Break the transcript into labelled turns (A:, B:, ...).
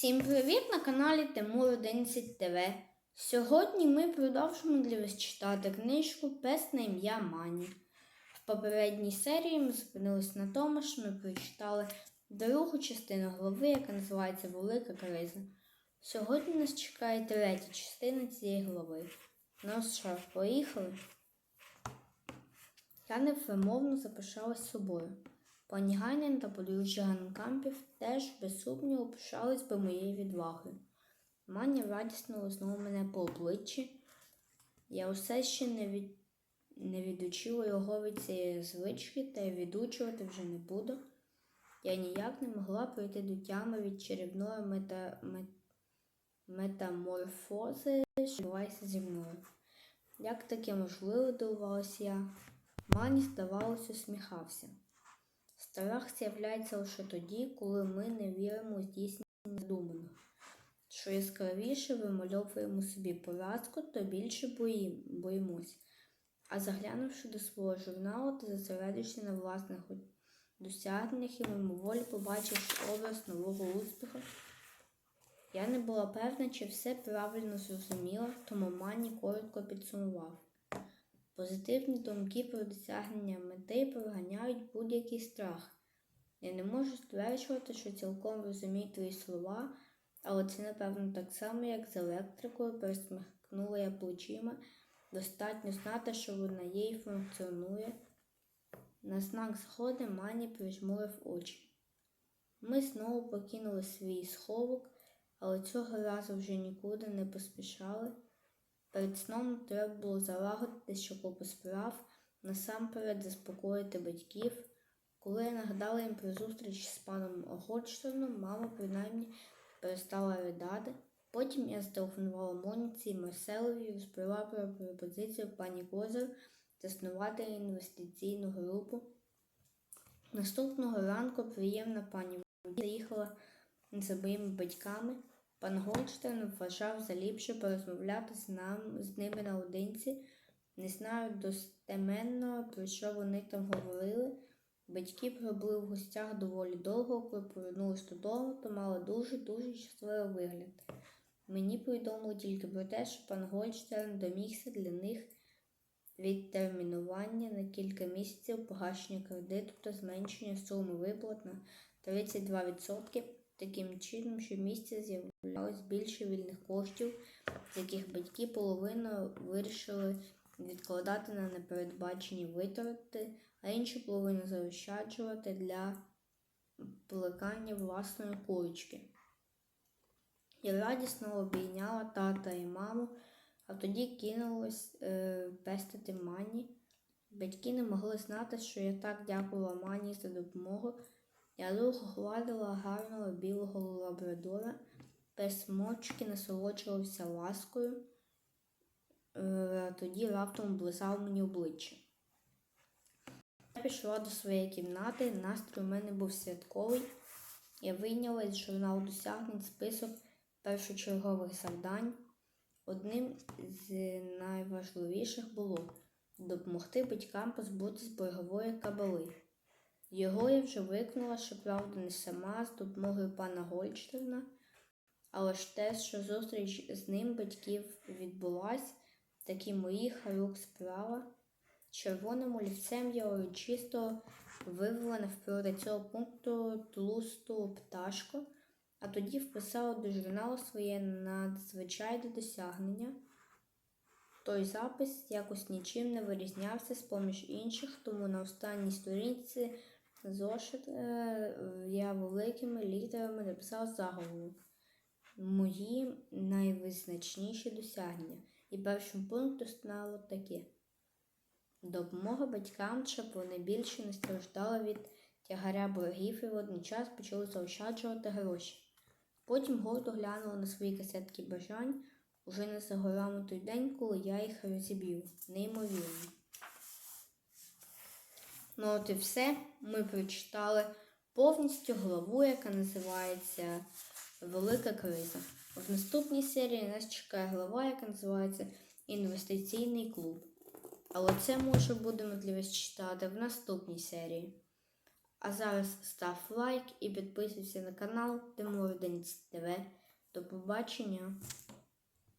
A: Всім привіт на каналі Тимур 11 ТВ. Сьогодні ми продовжимо для вас читати книжку Пес на ім'я Мані. В попередній серії ми зупинилися на тому, що ми прочитали другу частину глави, яка називається Велика криза. Сьогодні нас чекає третя частина цієї глави. Ну що, поїхали? Я невимовно запишалась собою. Пані Гайнен та подружжя Ганкампів теж без сумніву пишались би моєю відвагою. Маня радісно лизнула мене по обличчі. Я усе ще не, від... не відучила його від цієї звички та й відучувати вже не буду. Я ніяк не могла прийти до тями від чарівної мета... мет... метаморфози, що відбувається зі мною. Як таке можливо, дивувалася я. Мані, здавалося, усміхався. Страх з'являється лише тоді, коли ми не віримо у здійснення задуманого. Що яскравіше вимальовуємо собі поразку, то більше боїм, боїмось. А заглянувши до свого журналу, ти зосередишся на власних досягненнях і мимоволі побачиш образ нового успіху. Я не була певна, чи все правильно зрозуміла, тому Мані коротко підсумував. Позитивні думки про досягнення мети проганяють будь-який страх. Я не можу стверджувати, що цілком розумію твої слова, але це, напевно, так само, як з електрикою, пересмикнула я плечима. Достатньо знати, що вона і функціонує. На знак згоди Мані прижмурив очі. Ми знову покинули свій сховок, але цього разу вже нікуди не поспішали. Перед сном треба було залагодити ще купу справ, насамперед заспокоїти батьків. Коли я нагадала їм про зустріч з паном Огодштоном, мама принаймні перестала ридати. Потім я зателефонувала Моніці і Марселові і розповіла про пропозицію пані Козир заснувати інвестиційну групу. Наступного ранку приємна пані заїхала за моїми батьками. Пан Голдштейн вважав за ліпше порозмовляти з, нам, з ними наодинці. Не знаю достеменно, про що вони там говорили. Батьки пробули в гостях доволі довго, коли повернулись додому, то мали дуже-дуже щасливий вигляд. Мені повідомили тільки про те, що пан Гольдштерн домігся для них відтермінування на кілька місяців погашення кредиту та зменшення суми виплат на 32%. Таким чином, щомісяця з'являлось більше вільних коштів, з яких батьки половину вирішили відкладати на непередбачені витрати, а іншу половину заощаджувати для плекання власної курочки. Я радісно обійняла тата і маму, а тоді кинулась е, пестити мані. Батьки не могли знати, що я так дякувала мані за допомогу. Я довго гладила гарного білого лабрадора, пес мочки насолоджувався ласкою, е, тоді раптом облизав мені обличчя. Я пішла до своєї кімнати, настрій у мене був святковий. Я вийняла із журналу досягнень список першочергових завдань. Одним з найважливіших було допомогти батькам позбутися боргової кабали. Його я вже виконала, щоправда, не сама з допомогою пана Гольдштерна, але ж те, що зустріч з ним батьків відбулась, такі моїх рук справа. Червоним олівцем я урочисто вивела навпроти цього пункту тлусту пташку, а тоді вписала до журналу своє надзвичайне досягнення. Той запис якось нічим не вирізнявся з поміж інших, тому на останній сторінці зошит е, я великими літерами написав заголовок Мої найвизначніші досягнення. І першим пунктом стало таке. Допомога батькам, щоб вони більше не страждали від тягаря боргів і водночас почали заощаджувати гроші. Потім гордо глянула на свої касетки бажань уже не за горами той день, коли я їх розіб'ю. Неймовірно. Ну от і все. Ми прочитали повністю главу, яка називається Велика криза. В наступній серії нас чекає глава, яка називається Інвестиційний клуб. Але це ми вже будемо для вас читати в наступній серії. А зараз став лайк і підписуйся на канал Тимур Денис ТВ. До побачення!